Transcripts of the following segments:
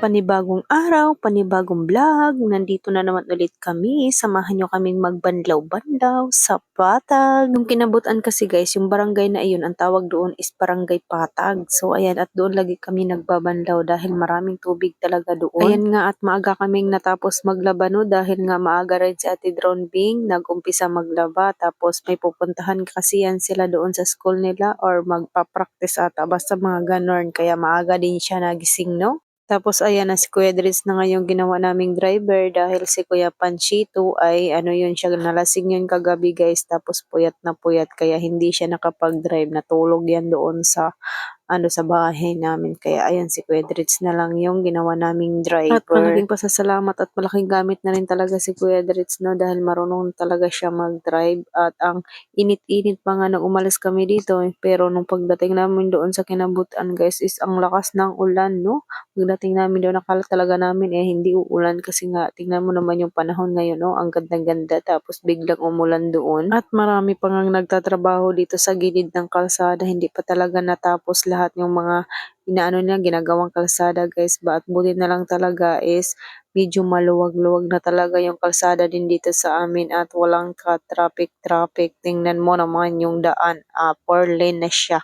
Panibagong araw, panibagong vlog. Nandito na naman ulit kami. Samahan nyo kaming magbanlaw-banlaw sa Patag. Nung kinabutan kasi guys, yung barangay na iyon, ang tawag doon is Barangay Patag. So ayan, at doon lagi kami nagbabanlaw dahil maraming tubig talaga doon. Ayan nga at maaga kaming natapos maglaba no dahil nga maaga rin si Ate Drone Bing nag-umpisa maglaba. Tapos may pupuntahan kasi yan sila doon sa school nila or magpa-practice ata. Basta mga ganon. Kaya maaga din siya nagising no. Tapos ayan na si Kuya Dries na ngayong ginawa naming driver dahil si Kuya Panchito ay ano yun siya nalasing yun kagabi guys. Tapos puyat na puyat kaya hindi siya nakapag-drive. Natulog yan doon sa ano sa bahay namin. Kaya ayan si Kuya na lang yung ginawa naming driver. At malaking pasasalamat at malaking gamit na rin talaga si Kuya no dahil marunong talaga siya mag-drive at ang init-init pa nga nung umalis kami dito eh. pero nung pagdating namin doon sa kinabutan guys is ang lakas ng ulan no. Pagdating namin doon nakala talaga namin eh hindi uulan kasi nga tingnan mo naman yung panahon ngayon no ang ganda-ganda tapos biglang umulan doon at marami pa nga nagtatrabaho dito sa gilid ng kalsada hindi pa talaga natapos lahat lahat yung mga inaano niya, ginagawang kalsada guys. Ba at buti na lang talaga is medyo maluwag-luwag na talaga yung kalsada din dito sa amin at walang ka-traffic-traffic. Tingnan mo naman yung daan, uh, four lane na siya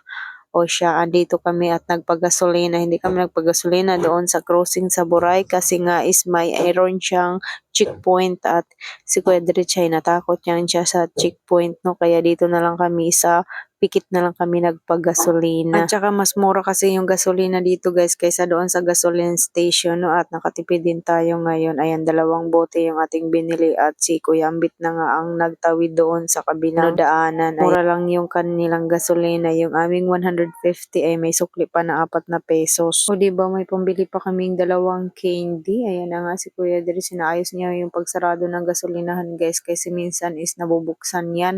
o siya andito kami at nagpagasolina. Hindi kami nagpagasolina doon sa crossing sa Buray kasi nga is may iron siyang checkpoint at si Kuya Diretso ay natakot niyan siya sa checkpoint no kaya dito na lang kami sa pikit na lang kami nagpagasolina. At saka mas mura kasi yung gasolina dito guys kaysa doon sa gasoline station no at nakatipid din tayo ngayon. Ayan dalawang bote yung ating binili at si Kuya Ambit na nga ang nagtawid doon sa kabilang daanan. Mura lang yung kanilang gasolina. Yung aming 150 ay may sukli pa na apat na pesos. O di ba may pambili pa kaming dalawang candy. Ayan na nga si Kuya Diri sinaayos niya yung pagsarado ng gasolinahan guys kasi minsan is nabubuksan yan.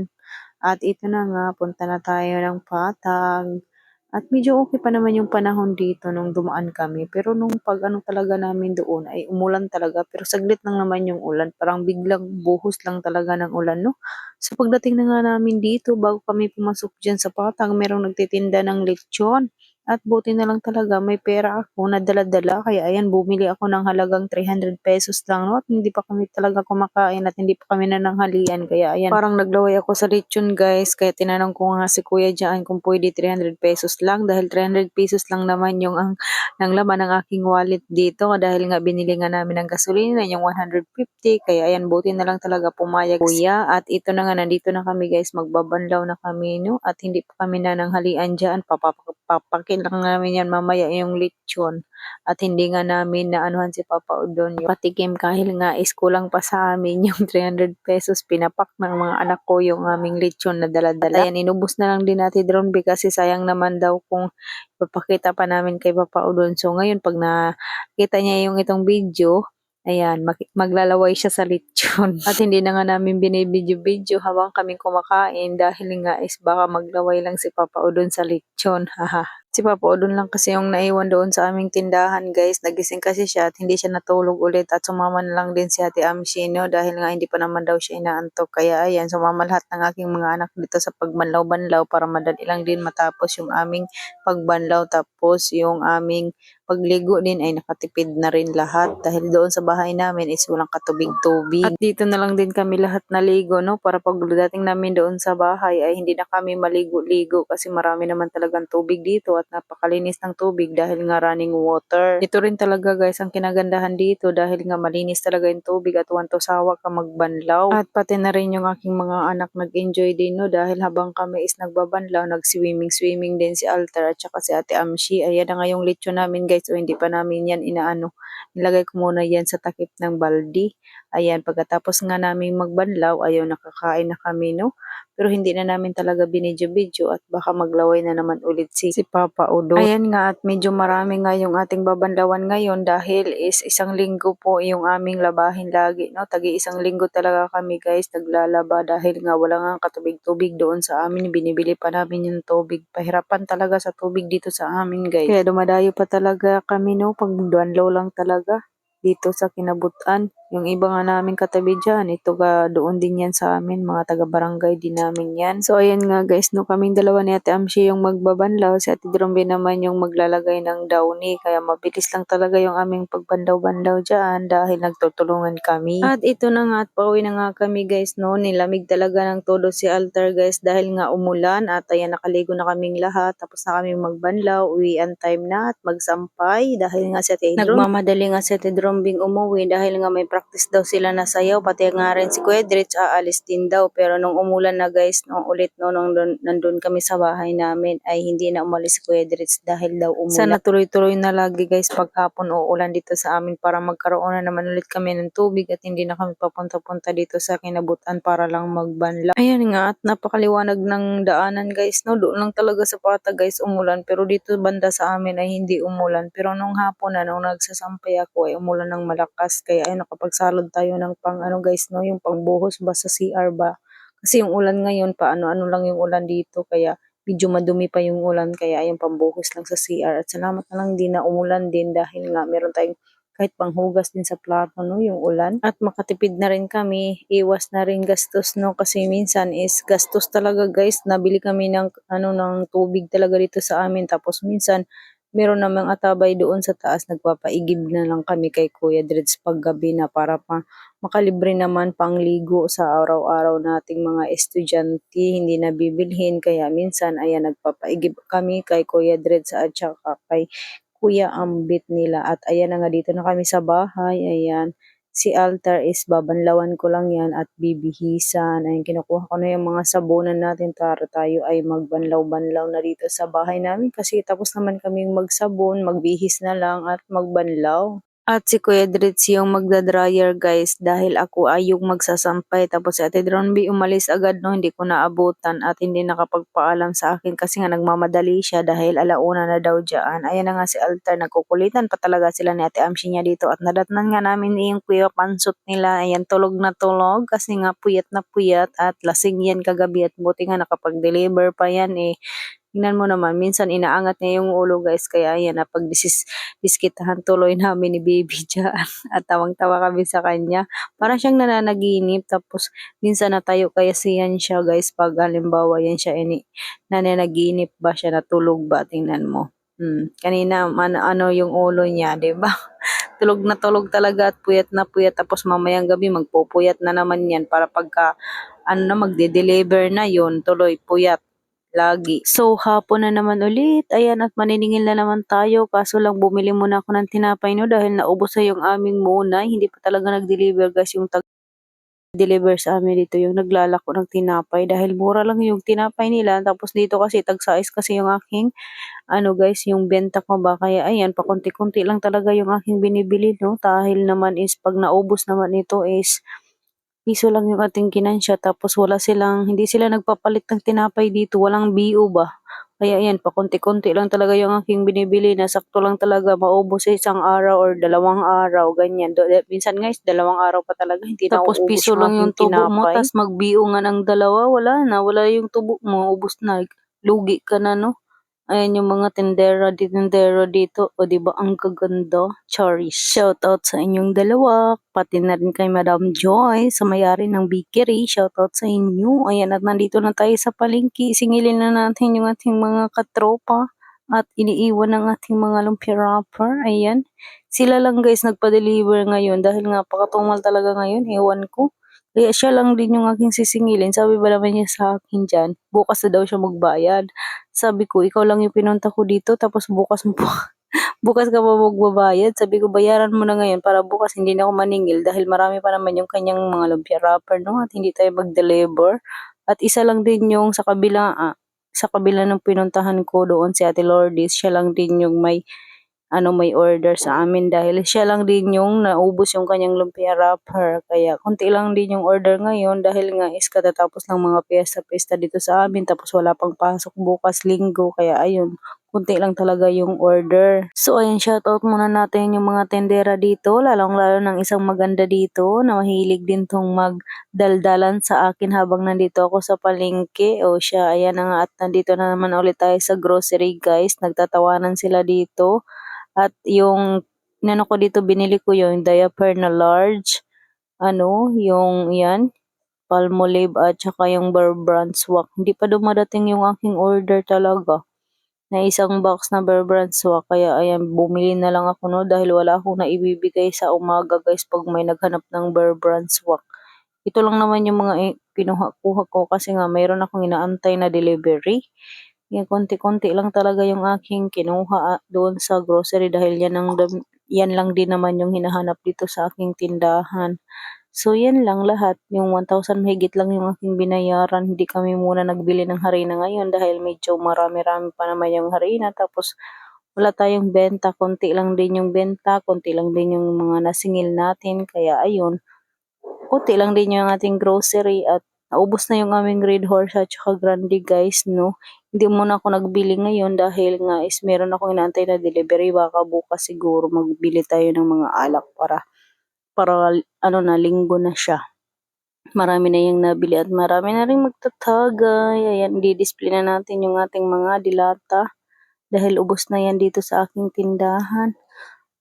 At ito na nga, punta na tayo ng Patag. At medyo okay pa naman yung panahon dito nung dumaan kami. Pero nung pag ano talaga namin doon ay umulan talaga. Pero saglit lang naman yung ulan. Parang biglang buhos lang talaga ng ulan, no? So pagdating na nga namin dito, bago kami pumasok dyan sa Patag, merong nagtitinda ng lechon. At buti na lang talaga may pera ako na dala-dala. Kaya ayan bumili ako ng halagang 300 pesos lang no? at hindi pa kami talaga kumakain at hindi pa kami nananghalian. Kaya ayan parang naglaway ako sa lechon guys. Kaya tinanong ko nga si kuya dyan kung pwede 300 pesos lang. Dahil 300 pesos lang naman yung ang ng laman ng aking wallet dito. Dahil nga binili nga namin ng gasolina yung 150 kaya ayan buti na lang talaga pumayag kuya. At ito na nga nandito na kami guys. Magbabanlaw na kami no? At hindi pa kami nananghalian dyan. Papapakil Hintayin lang namin yan mamaya yung lechon. At hindi nga namin na anuhan si Papa Udon yung patikim kahil nga is kulang pa sa amin yung 300 pesos pinapak ng mga anak ko yung aming lechon na dala-dala. Ayan, inubos na lang din natin drone kasi sayang naman daw kung papakita pa namin kay Papa Udon. So ngayon pag nakita niya yung itong video, Ayan, mag maglalaway siya sa lechon. At hindi na nga namin binibidyo-video habang kaming kumakain dahil nga is baka maglaway lang si Papa Udon sa lechon. Haha. Si Papa Odon lang kasi yung naiwan doon sa aming tindahan guys. Nagising kasi siya at hindi siya natulog ulit at sumama na lang din si Ate Amshi no dahil nga hindi pa naman daw siya inaantok. Kaya ayan, sumama lahat ng aking mga anak dito sa pagbanlaw-banlaw para madali lang din matapos yung aming pagbanlaw tapos yung aming pagligo din ay nakatipid na rin lahat dahil doon sa bahay namin is walang katubig-tubig. At dito na lang din kami lahat naligo no para pag dating namin doon sa bahay ay hindi na kami maligo-ligo kasi marami naman talagang tubig dito at napakalinis ng tubig dahil nga running water. Ito rin talaga guys ang kinagandahan dito dahil nga malinis talaga yung tubig at wanto sawa ka magbanlaw. At pati na rin yung aking mga anak nag-enjoy din no dahil habang kami is nagbabanlaw nag-swimming-swimming din si Alter at saka si Ate Amshi. Ayan na nga yung lechon namin guys guys. O hindi pa namin yan inaano. Nilagay ko muna yan sa takip ng baldi. Ayan, pagkatapos nga namin magbanlaw, ayaw nakakain na kami, no? Pero hindi na namin talaga binidyo-bidyo at baka maglaway na naman ulit si, si Papa Udo. Ayan nga at medyo marami nga yung ating babanlawan ngayon dahil is isang linggo po yung aming labahin lagi, no? Tagi isang linggo talaga kami guys naglalaba dahil nga wala nga katubig-tubig doon sa amin. Binibili pa namin yung tubig. Pahirapan talaga sa tubig dito sa amin guys. Kaya dumadayo pa talaga kami, no? Pag low lang talaga dito sa kinabutan. Yung iba nga namin katabi dyan, ito ga doon din yan sa amin, mga taga-barangay din namin yan. So ayan nga guys, no kaming dalawa ni Ate Amshi yung magbabanlaw, si Ate Drombe naman yung maglalagay ng downy, kaya mabilis lang talaga yung aming pagbandaw-bandaw dyan dahil nagtutulungan kami. At ito na nga at pauwi na nga kami guys, no, nilamig talaga ng todo si Altar guys dahil nga umulan. At ayan nakaligo na kaming lahat, tapos na kami magbanlaw, uwian time na at magsampay dahil nga si Ate Drombe. Nagmamadali nga si Ate Drombing umuwi dahil nga may practice daw sila na sayaw, pati nga rin si Kuya Dritch aalis din daw. Pero nung umulan na guys, nung ulit no, nung dun- nandun kami sa bahay namin, ay hindi na umalis si Kuya Dritch dahil daw umulan. Sana tuloy-tuloy na lagi guys paghapon o ulan dito sa amin para magkaroon na naman ulit kami ng tubig at hindi na kami papunta-punta dito sa kinabutan para lang magbanla. Ayan nga at napakaliwanag ng daanan guys, no? Doon lang talaga sa pata guys umulan pero dito banda sa amin ay hindi umulan. Pero nung hapon na, nung nagsasampay ako ay umulan ng malakas kaya ay nakapagsalod tayo ng pang ano guys, no? Yung pangbuhos ba sa CR ba? Kasi yung ulan ngayon, paano-ano lang yung ulan dito, kaya medyo madumi pa yung ulan, kaya ayun, pambuhos lang sa CR. At salamat na lang din na umulan din dahil nga meron tayong kahit panghugas din sa plato, no, yung ulan. At makatipid na rin kami, iwas na rin gastos, no, kasi minsan is gastos talaga guys, nabili kami ng, ano, ng tubig talaga dito sa amin, tapos minsan, meron namang atabay doon sa taas, nagpapaigib na lang kami kay Kuya Dreads paggabi na para pa makalibre naman pangligo sa araw-araw nating mga estudyante, hindi na bibilhin. Kaya minsan, ayan, nagpapaigib kami kay Kuya Dreads at saka kay Kuya Ambit nila. At ayan na nga, dito na kami sa bahay. Ayan, si Altar is babanlawan ko lang yan at bibihisan. Ayan, kinukuha ko na yung mga sabunan natin para tayo ay magbanlaw-banlaw na dito sa bahay namin. Kasi tapos naman kaming magsabon, magbihis na lang at magbanlaw. At si Kuya Dritz yung magda-dryer guys dahil ako ay yung magsasampay. Tapos si Ate Dronby umalis agad no, hindi ko naabutan at hindi nakapagpaalam sa akin kasi nga nagmamadali siya dahil alauna na daw dyan. Ayan na nga si Altar, nagkukulitan pa talaga sila ni Ate Amshi niya dito at nadatnan nga namin yung kuya pansot nila. Ayan, tulog na tulog kasi nga puyat na puyat at lasing yan kagabi at buti nga nakapag-deliver pa yan eh. Tingnan mo naman, minsan inaangat niya yung ulo guys, kaya yan, napag-biskitahan tuloy namin ni baby dyan. At tawang-tawa kami sa kanya. Parang siyang nananaginip, tapos minsan natayo kaya siyan siya guys, pag halimbawa yan siya, ini, nananaginip ba siya, natulog ba, tingnan mo. Hmm. Kanina, man, ano yung ulo niya, ba? tulog na tulog talaga at puyat na puyat, tapos mamayang gabi magpupuyat na naman yan para pagka, ano na, magde-deliver na yon tuloy puyat lagi. So, hapon na naman ulit. Ayan, at maniningil na naman tayo. Kaso lang, bumili muna ako ng tinapay no dahil naubos na yung aming muna. Hindi pa talaga nag-deliver guys yung tag deliver sa amin dito yung naglalako ng tinapay dahil mura lang yung tinapay nila tapos dito kasi tag size kasi yung aking ano guys yung benta ko ba kaya ayan pakunti-kunti lang talaga yung aking binibili no dahil naman is pag naubos naman ito is piso lang yung ating kinansya tapos wala silang, hindi sila nagpapalit ng tinapay dito, walang BO ba? Kaya yan, pakunti-kunti lang talaga yung aking binibili na sakto lang talaga maubos sa isang araw or dalawang araw, ganyan. Do, minsan guys, dalawang araw pa talaga, hindi na Tapos piso lang yung tubo mo, tinapay. tas mag-BO nga ng dalawa, wala na, wala yung tubo mo, ubos na, lugi ka na, no? Ayan yung mga tendera di tendero dito. O di ba ang gaganda? Charis. Shout out sa inyong dalawa. Pati na rin kay Madam Joy sa mayari ng bakery. Shout out sa inyo. Ayan at nandito na tayo sa palengke. Singilin na natin yung ating mga katropa at iniiwan ng ating mga lumpia wrapper. Ayan. Sila lang guys nagpa-deliver ngayon dahil nga pakatumal talaga ngayon. Ewan ko. Kaya siya lang din yung aking sisingilin. Sabi ba naman niya sa akin dyan, bukas na daw siya magbayad. Sabi ko, ikaw lang yung pinunta ko dito, tapos bukas mo pa, bukas ka pa magbabayad. Sabi ko, bayaran mo na ngayon para bukas hindi na ako maningil dahil marami pa naman yung kanyang mga lumpia wrapper, no? At hindi tayo mag-deliver. At isa lang din yung sa kabila, ah, sa kabila ng pinuntahan ko doon si Ate Lourdes, siya lang din yung may ano may order sa amin dahil siya lang din yung naubos yung kanyang lumpia wrapper. Kaya konti lang din yung order ngayon dahil nga is katatapos ng mga piyesta-piyesta dito sa amin tapos wala pang pasok bukas linggo. Kaya ayun, konti lang talaga yung order. So ayun, shoutout muna natin yung mga tendera dito, lalong-lalo ng isang maganda dito na mahilig din tong magdaldalan sa akin habang nandito ako sa palengke. O siya, ayan na nga at nandito na naman ulit tayo sa grocery guys. Nagtatawanan sila dito. At yung, nano ko dito, binili ko yung diaper na large. ano, yung yan, Palmolive at saka yung Bear Brand Swak. Hindi pa dumadating yung aking order talaga na isang box na Bear Brand Swak. Kaya ayan, bumili na lang ako no dahil wala akong naibibigay sa umaga guys pag may naghanap ng Bear Swak. Ito lang naman yung mga kinuha-kuha ko kasi nga mayroon akong inaantay na delivery. Konti-konti lang talaga yung aking kinuha ah, doon sa grocery dahil yan, ang, yan lang din naman yung hinahanap dito sa aking tindahan. So, yan lang lahat. Yung 1,000 mahigit lang yung aking binayaran. Hindi kami muna nagbili ng harina ngayon dahil medyo marami-rami pa naman yung harina. Tapos, wala tayong benta. Konti lang din yung benta. Konti lang din yung mga nasingil natin. Kaya, ayun. Konti lang din yung ating grocery at naubos na yung aming Red Horse at saka Grande guys, no? Hindi muna ako nagbili ngayon dahil nga is meron akong inaantay na delivery. Baka bukas siguro magbili tayo ng mga alak para para ano na linggo na siya. Marami na yung nabili at marami na rin magtatagay. Ayan, di-display na natin yung ating mga dilata dahil ubos na yan dito sa aking tindahan.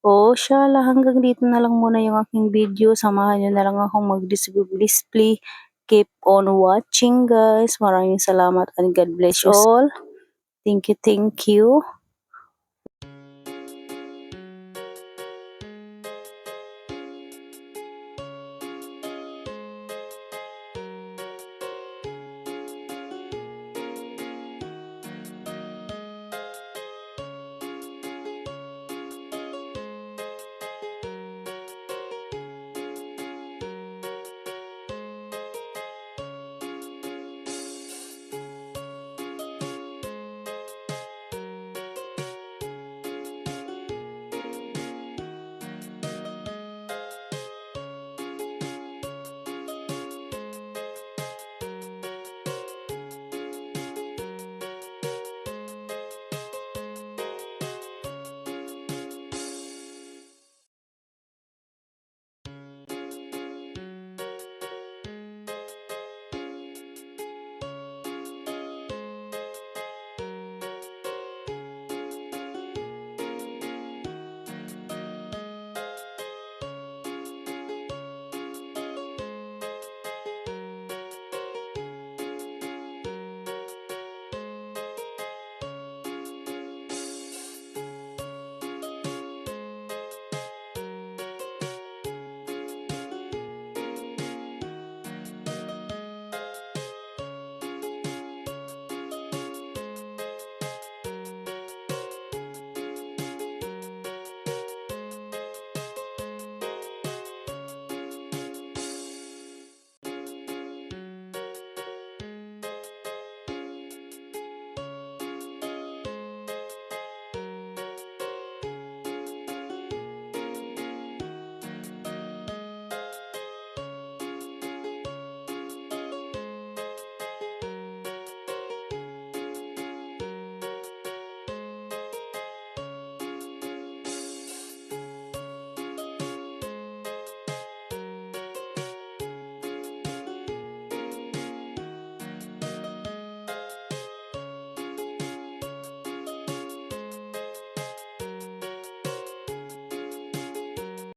O, syala, hanggang dito na lang muna yung aking video. Samahan nyo na lang akong mag-display. Keep on watching, guys. Maraming salamat and God bless you all. Thank you, thank you.